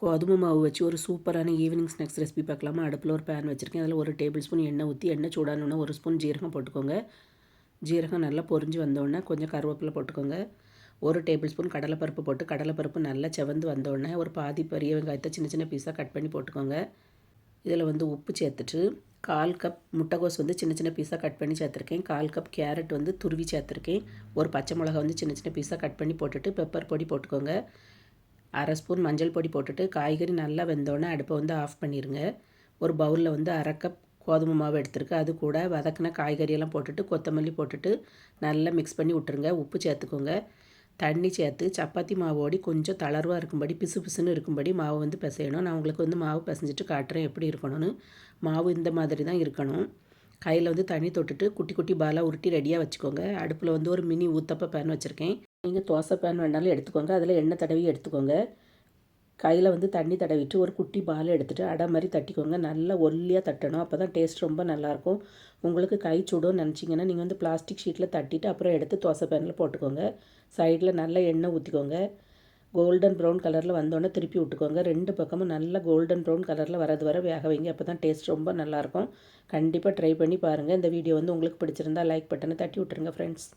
கோதுமை மாவு வச்சு ஒரு சூப்பரான ஈவினிங் ஸ்நாக்ஸ் ரெசிபி பார்க்கலாமா? அடுப்பில் ஒரு பேன் வச்சுருக்கேன். அதில் ஒரு டேபிள் ஸ்பூன் எண்ணெய் ஊற்றி எண்ணெய் சூடானோடனே ஒரு ஸ்பூன் ஜீரகம் போட்டுக்கோங்க. ஜீரகம் நல்லா பொரிஞ்சு வந்தோடனே கொஞ்சம் கருவேப்பிலை போட்டுக்கோங்க. ஒரு டேபிள் ஸ்பூன் கடலைப்பருப்பு போட்டு கடலைப்பருப்பு நல்லா செவந்து வந்தோடனே ஒரு பாதி பெரிய வெங்காயத்தை சின்ன சின்ன பீஸாக கட் பண்ணி போட்டுக்கோங்க. இதில் வந்து உப்பு சேர்த்துட்டு கால் கப் முட்டைகோஸ் வந்து சின்ன சின்ன பீஸாக கட் பண்ணி சேர்த்துருக்கேன். கால் கப் கேரட் வந்து துருவி சேர்த்துருக்கேன். ஒரு பச்சை மிளகா வந்து சின்ன சின்ன பீஸாக கட் பண்ணி போட்டுட்டு பெப்பர் பொடி போட்டுக்கோங்க. அரை ஸ்பூன் மஞ்சள் பொடி போட்டுட்டு காய்கறி நல்லா வெந்தோடனே அடுப்பை வந்து ஆஃப் பண்ணிடுங்க ஒரு பவுலில் வந்து அரை கப் கோதுமை மாவு எடுத்துருக்கு. அது கூட வதக்கின காய்கறியெல்லாம் போட்டுட்டு கொத்தமல்லி போட்டுட்டு நல்லா மிக்ஸ் பண்ணி விட்டுருங்க. உப்பு சேர்த்துக்கோங்க. தண்ணி சேர்த்து சப்பாத்தி மாவோடி கொஞ்சம் தளர்வாக இருக்கும்படி பிசு பிசுன்னு இருக்கும்படி மாவு வந்து பிசையணும். நான் உங்களுக்கு வந்து மாவு பிசைஞ்சிட்டு காட்டுறேன் எப்படி இருக்கணும்னு. மாவு இந்த மாதிரி தான் இருக்கணும். கையில் வந்து தண்ணி தொட்டுட்டு குட்டி குட்டி பாலாக உருட்டி ரெடியாக வச்சுக்கோங்க. அடுப்பில் வந்து ஒரு மினி ஊத்தப்ப பேன் வச்சுருக்கேன். நீங்கள் தோசை பேன் வேணாலும் எடுத்துக்கோங்க. அதில் எண்ணெய் தடவி எடுத்துக்கோங்க. கையில் வந்து தண்ணி தடவிட்டு ஒரு குட்டி பால் எடுத்துகிட்டு அடை மாதிரி தட்டிக்கோங்க. நல்லா ஒல்லியாக தட்டணும். அப்போ தான் டேஸ்ட் ரொம்ப நல்லாயிருக்கும். உங்களுக்கு கை சுடும் நினச்சிங்கன்னா நீங்கள் வந்து பிளாஸ்டிக் ஷீட்டில் தட்டிட்டு அப்புறம் எடுத்து தோசை பேனில் போட்டுக்கோங்க. சைடில் நல்லா எண்ணெய் ஊற்றிக்கோங்க கோல்டன் ப்ரௌன் கலரில் வந்தோடனே திருப்பி விட்டுக்கோங்க. ரெண்டு பக்கமும் நல்லா கோல்டன் ப்ரௌன் கலரில் வரது வர வேக வைங்க. அப்போ தான் டேஸ்ட் ரொம்ப நல்லாயிருக்கும். கண்டிப்பாக ட்ரை பண்ணி பாருங்கள் இந்த வீடியோ வந்து உங்களுக்கு பிடிச்சிருந்தா லைக் பட்டனை தட்டி விட்டுருங்க ஃப்ரெண்ட்ஸ்